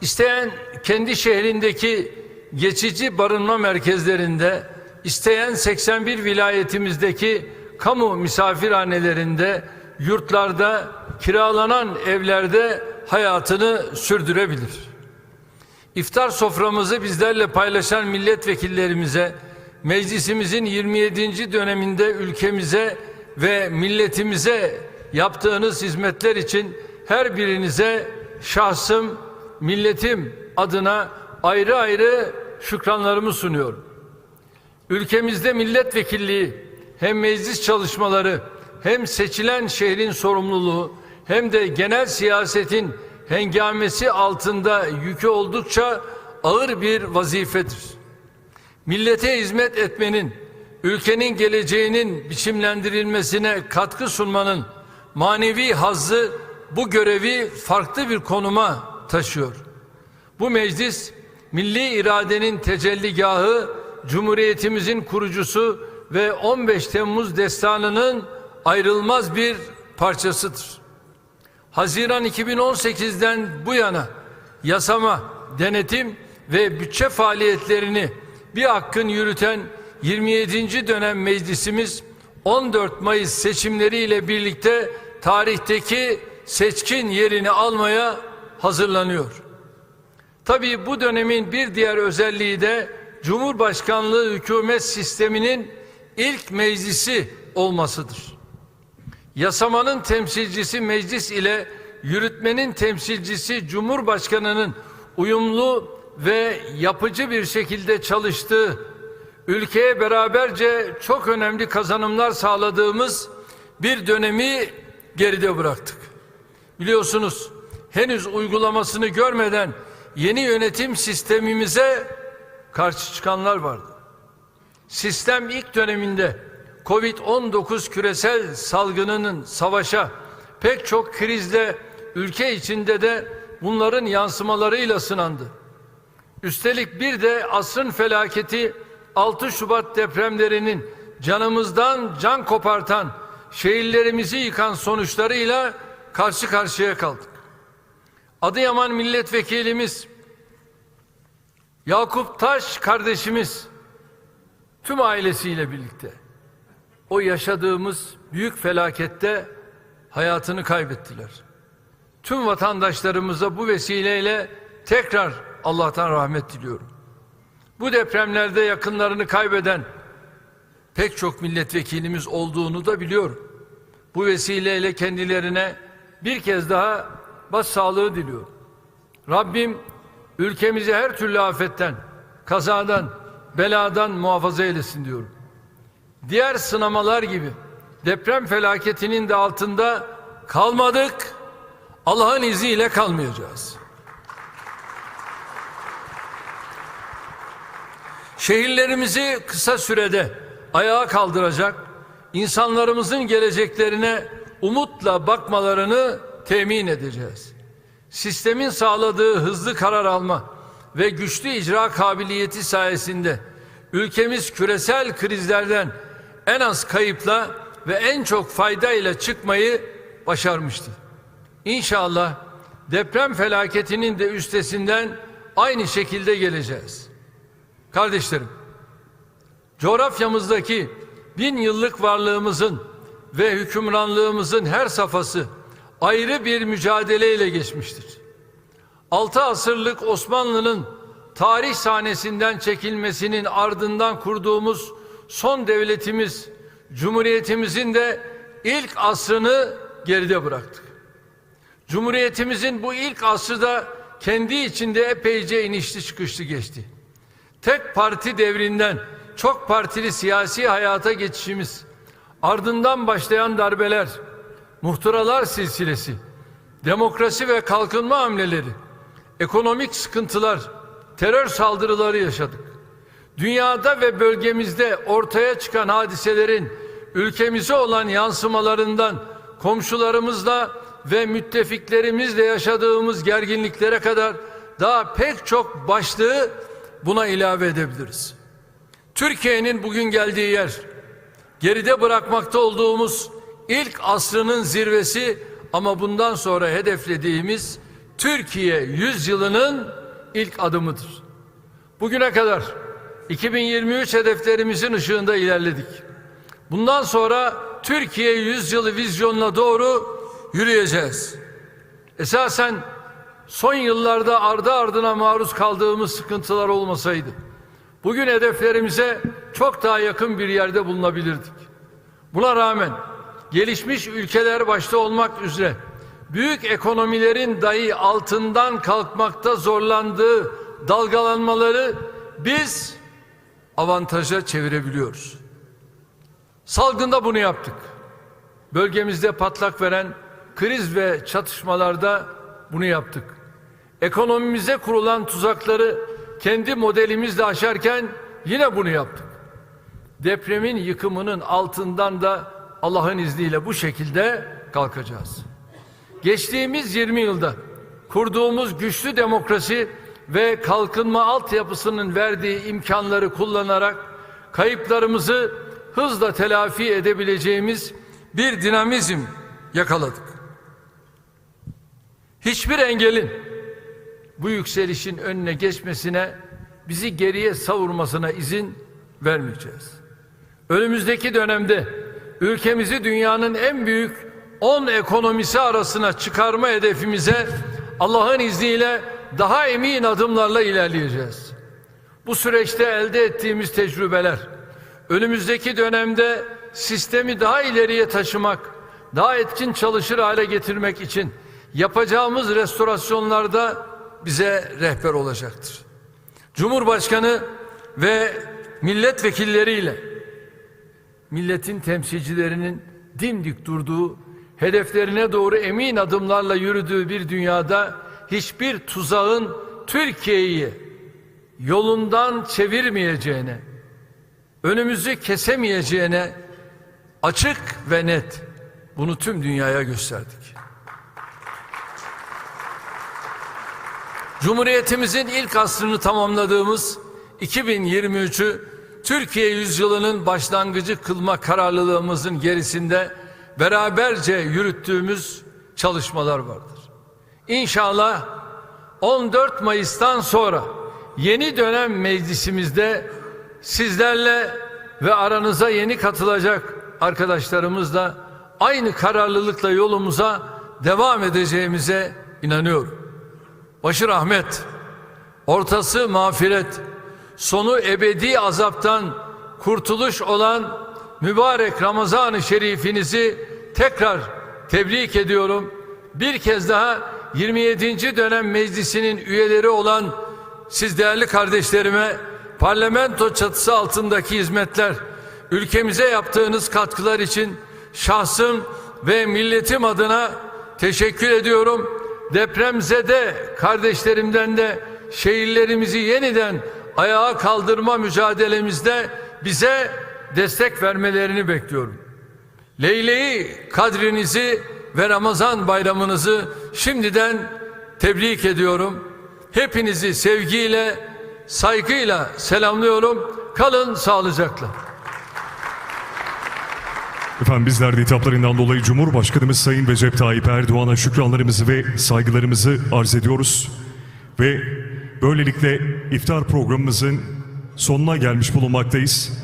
İsteyen kendi şehrindeki geçici barınma merkezlerinde, isteyen 81 vilayetimizdeki kamu misafirhanelerinde, yurtlarda, kiralanan evlerde hayatını sürdürebilir. İftar soframızı bizlerle paylaşan milletvekillerimize, meclisimizin 27. döneminde ülkemize ve milletimize yaptığınız hizmetler için her birinize şahsım, milletim adına ayrı ayrı şükranlarımı sunuyorum. Ülkemizde milletvekilliği hem meclis çalışmaları hem seçilen şehrin sorumluluğu hem de genel siyasetin hengamesi altında yükü oldukça ağır bir vazifedir. Millete hizmet etmenin, ülkenin geleceğinin biçimlendirilmesine katkı sunmanın manevi hazzı bu görevi farklı bir konuma taşıyor. Bu meclis milli iradenin tecelligahı, Cumhuriyetimizin kurucusu ve 15 Temmuz destanının ayrılmaz bir parçasıdır. Haziran 2018'den bu yana yasama, denetim ve bütçe faaliyetlerini bir hakkın yürüten 27. dönem meclisimiz 14 Mayıs seçimleriyle birlikte tarihteki seçkin yerini almaya hazırlanıyor. Tabii bu dönemin bir diğer özelliği de Cumhurbaşkanlığı hükümet sisteminin ilk meclisi olmasıdır. Yasamanın temsilcisi meclis ile yürütmenin temsilcisi Cumhurbaşkanı'nın uyumlu ve yapıcı bir şekilde çalıştığı, ülkeye beraberce çok önemli kazanımlar sağladığımız bir dönemi geride bıraktık. Biliyorsunuz henüz uygulamasını görmeden yeni yönetim sistemimize karşı çıkanlar vardı. Sistem ilk döneminde Covid-19 küresel salgınının savaşa pek çok krizle ülke içinde de bunların yansımalarıyla sınandı. Üstelik bir de asrın felaketi 6 Şubat depremlerinin canımızdan can kopartan, şehirlerimizi yıkan sonuçlarıyla karşı karşıya kaldık. Adıyaman milletvekilimiz Yakup Taş kardeşimiz tüm ailesiyle birlikte o yaşadığımız büyük felakette hayatını kaybettiler. Tüm vatandaşlarımıza bu vesileyle tekrar Allah'tan rahmet diliyorum. Bu depremlerde yakınlarını kaybeden pek çok milletvekilimiz olduğunu da biliyorum. Bu vesileyle kendilerine bir kez daha başsağlığı diliyorum. Rabbim ülkemizi her türlü afetten, kazadan, beladan muhafaza eylesin diyorum. Diğer sınamalar gibi deprem felaketinin de altında kalmadık. Allah'ın izniyle kalmayacağız. Şehirlerimizi kısa sürede ayağa kaldıracak, insanlarımızın geleceklerine umutla bakmalarını temin edeceğiz. Sistemin sağladığı hızlı karar alma ve güçlü icra kabiliyeti sayesinde ülkemiz küresel krizlerden en az kayıpla ve en çok fayda ile çıkmayı başarmıştı. İnşallah deprem felaketinin de üstesinden aynı şekilde geleceğiz. Kardeşlerim, coğrafyamızdaki bin yıllık varlığımızın ve hükümranlığımızın her safhası ayrı bir mücadeleyle geçmiştir. Altı asırlık Osmanlı'nın tarih sahnesinden çekilmesinin ardından kurduğumuz son devletimiz, Cumhuriyetimizin de ilk asrını geride bıraktık. Cumhuriyetimizin bu ilk asrı da kendi içinde epeyce inişli çıkışlı geçti. Tek parti devrinden çok partili siyasi hayata geçişimiz, ardından başlayan darbeler, muhtıralar silsilesi, demokrasi ve kalkınma hamleleri, ekonomik sıkıntılar, terör saldırıları yaşadık. Dünyada ve bölgemizde ortaya çıkan hadiselerin ülkemize olan yansımalarından komşularımızla ve müttefiklerimizle yaşadığımız gerginliklere kadar daha pek çok başlığı buna ilave edebiliriz. Türkiye'nin bugün geldiği yer, geride bırakmakta olduğumuz ilk asrının zirvesi ama bundan sonra hedeflediğimiz Türkiye yüzyılının ilk adımıdır. Bugüne kadar 2023 hedeflerimizin ışığında ilerledik. Bundan sonra Türkiye yüzyılı vizyonuna doğru yürüyeceğiz. Esasen son yıllarda ardı ardına maruz kaldığımız sıkıntılar olmasaydı bugün hedeflerimize çok daha yakın bir yerde bulunabilirdik. Buna rağmen gelişmiş ülkeler başta olmak üzere büyük ekonomilerin dahi altından kalkmakta zorlandığı dalgalanmaları biz avantaja çevirebiliyoruz. Salgında bunu yaptık. Bölgemizde patlak veren kriz ve çatışmalarda bunu yaptık. Ekonomimize kurulan tuzakları kendi modelimizle aşarken yine bunu yaptık. Depremin yıkımının altından da Allah'ın izniyle bu şekilde kalkacağız. Geçtiğimiz 20 yılda kurduğumuz güçlü demokrasi ve kalkınma altyapısının verdiği imkanları kullanarak kayıplarımızı hızla telafi edebileceğimiz bir dinamizm yakaladık. Hiçbir engelin bu yükselişin önüne geçmesine, bizi geriye savurmasına izin vermeyeceğiz. Önümüzdeki dönemde ülkemizi dünyanın en büyük 10 ekonomisi arasına çıkarma hedefimize Allah'ın izniyle daha emin adımlarla ilerleyeceğiz. Bu süreçte elde ettiğimiz tecrübeler önümüzdeki dönemde sistemi daha ileriye taşımak, daha etkin çalışır hale getirmek için yapacağımız restorasyonlarda bize rehber olacaktır. Cumhurbaşkanı ve milletvekilleriyle milletin temsilcilerinin dimdik durduğu, hedeflerine doğru emin adımlarla yürüdüğü bir dünyada hiçbir tuzağın Türkiye'yi yolundan çevirmeyeceğine, önümüzü kesemeyeceğine açık ve net bunu tüm dünyaya gösterdik. Cumhuriyetimizin ilk asrını tamamladığımız 2023'ü Türkiye yüzyılının başlangıcı kılma kararlılığımızın gerisinde beraberce yürüttüğümüz çalışmalar vardır. İnşallah 14 Mayıs'tan sonra yeni dönem meclisimizde sizlerle ve aranıza yeni katılacak arkadaşlarımızla aynı kararlılıkla yolumuza devam edeceğimize inanıyorum. Başı rahmet, ortası mağfiret, sonu ebedi azaptan kurtuluş olan mübarek Ramazan-ı Şerifinizi tekrar tebrik ediyorum. Bir kez daha 27. dönem meclisinin üyeleri olan siz değerli kardeşlerime parlamento çatısı altındaki hizmetler, ülkemize yaptığınız katkılar için şahsım ve milletim adına teşekkür ediyorum. Depremzede kardeşlerimden de şehirlerimizi yeniden ayağa kaldırma mücadelemizde bize destek vermelerini bekliyorum. Leyle-i kadrinizi ve Ramazan bayramınızı şimdiden tebrik ediyorum. Hepinizi sevgiyle, saygıyla selamlıyorum. Kalın sağlıcakla. Efendim bizler de hitaplarından dolayı Cumhurbaşkanımız Sayın Recep Tayyip Erdoğan'a şükranlarımızı ve saygılarımızı arz ediyoruz. Ve böylelikle iftar programımızın sonuna gelmiş bulunmaktayız.